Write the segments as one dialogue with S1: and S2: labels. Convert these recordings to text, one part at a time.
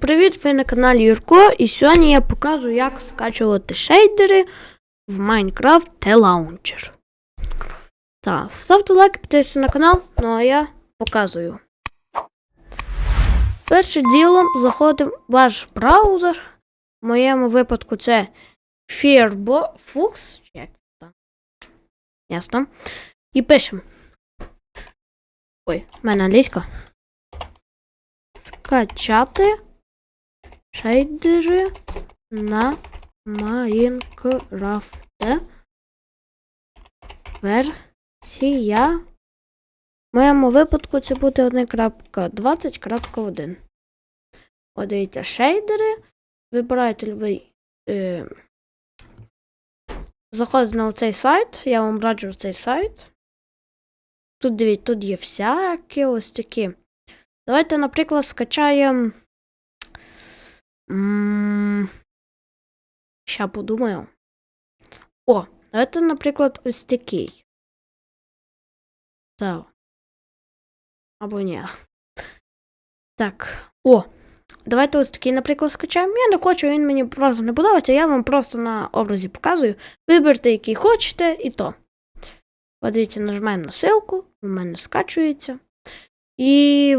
S1: Привіт, ви на каналі Юрко, і сьогодні я покажу, як скачувати шейдери в Minecraft T-Launcher. Так, ставте лайк, підписуйтесь на канал, ну а я показую. Першим ділом заходимо в ваш браузер. В моєму випадку це Firefox. чи Як там? Ясно. І пишемо. Ой, в мене англійська. Скачати шейдери на Майнкрафт. Версія. В моєму випадку це буде 1.20.1. От дивіться, шейдери. Вибираєте любий. Е, заходите на цей сайт. Я вам раджу цей сайт. Тут дивіться, тут є всякі ось такі. Давайте, наприклад, скачаємо. Ща подумаю. О, давайте, наприклад, ось такий. Так. Або ні. Так. О. Давайте ось такий, наприклад, скачаємо. Я не хочу, він мені просто не подобається. Я вам просто на образі показую. Виберте, який хочете, і то. Подивіться, нажимаємо на ссылку, у мене скачується. І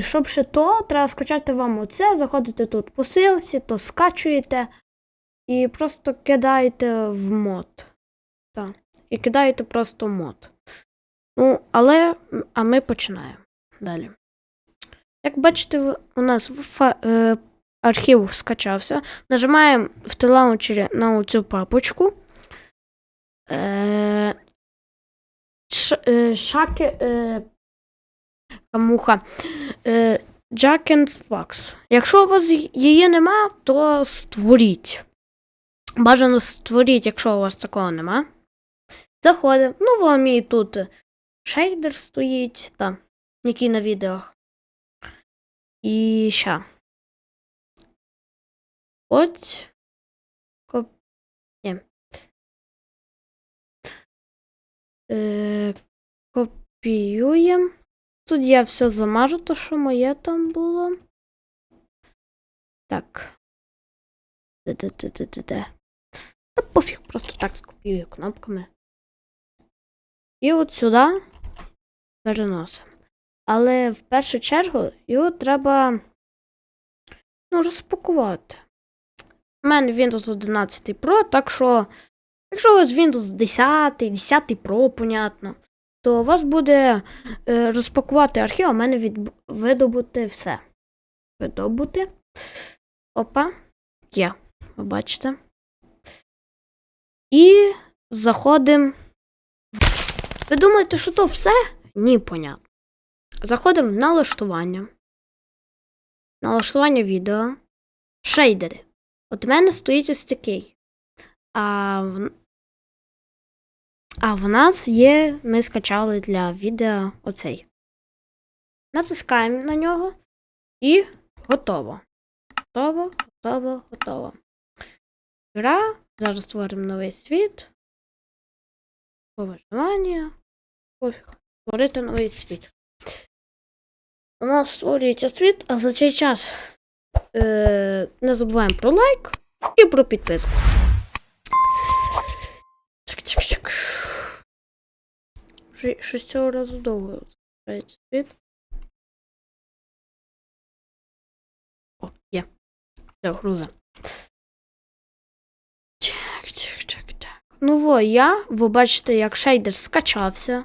S1: щоб ще то, треба скачати вам оце, заходите тут по ссылці, то скачуєте і просто кидаєте в мод. Так. І кидаєте просто мод. Ну, але, а ми починаємо далі. Як бачите, у нас фа- е, архів скачався. Нажимаємо в телаунчері на цю папочку. Е, ш, е, шаки, е, муха. Е, Jack and Fox. Якщо у вас її нема, то створіть. Бажано створіть, якщо у вас такого нема. Заходимо. Ну, вам і тут шейдер стоїть, там, який на відео. І ща. От. Коп... Ні. Е, копіюємо. Тут я все замажу, то що моє там було. Так. Де-де-де-де-де. Та пофіг, просто так скопіюю кнопками. І от сюди переносимо. Але в першу чергу його треба ну, розпакувати. У мене Windows 11 Pro, так що, якщо у вас Windows 10, 10 Pro, понятно, то у вас буде е, розпакувати архів, а мене від, видобути все. Видобути. Опа. Є. Ви бачите. І заходимо. Ви думаєте, що то все? Ні, понятно. Заходимо в налаштування. Налаштування відео. Шейдери. От в мене стоїть ось такий. А а в нас є. Ми скачали для відео оцей. Натискаємо на нього і готово. Готово, готово, готово. Гра. Зараз створимо новий світ. По виживання. Пофіг. Створити новий світ. У нас створюється світ, а за цей час е, не забуваємо про лайк і про підписку. Щось цього разу довго збирається світ. О, є. Все, груза. Чек, чек, чек, чек. Ну во, я, ви бачите, як шейдер скачався.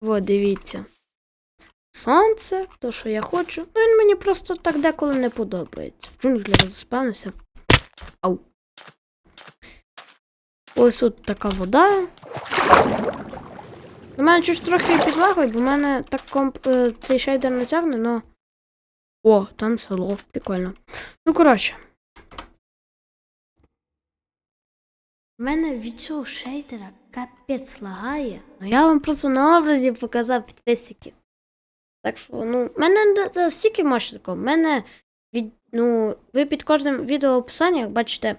S1: Во, дивіться. Сонце, то, що я хочу. Ну, він мені просто так деколи не подобається. В джунглі розпевнився. Ау. Ось тут така вода. У мене щось трохи підлагою, бо в мене так комп... е, цей шейдер не тягне, но. О, там село. Прикольно. Ну, коротше. У мене від цього шейдера капець лагає. Ну я вам просто на образі показав підписників. Так що, ну, в мене не- не стільки такого. В мене від, ну, ви під кожним відео описанні, як бачите,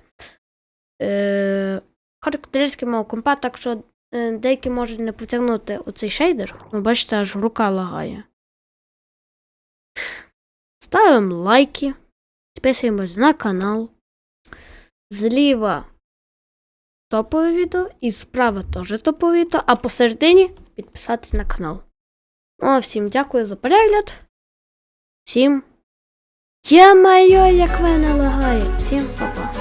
S1: е, характеристики мого компа, так що деякі можуть не потягнути оцей шейдер. Ви бачите, аж рука лагає. ставимо лайки, підписуємось на канал. Зліва топове відео і справа теж топове відео, а посередині підписатись на канал. Ну, а всім дякую за перегляд. Всім. Я-майо, як мене лагає. Всім па-па.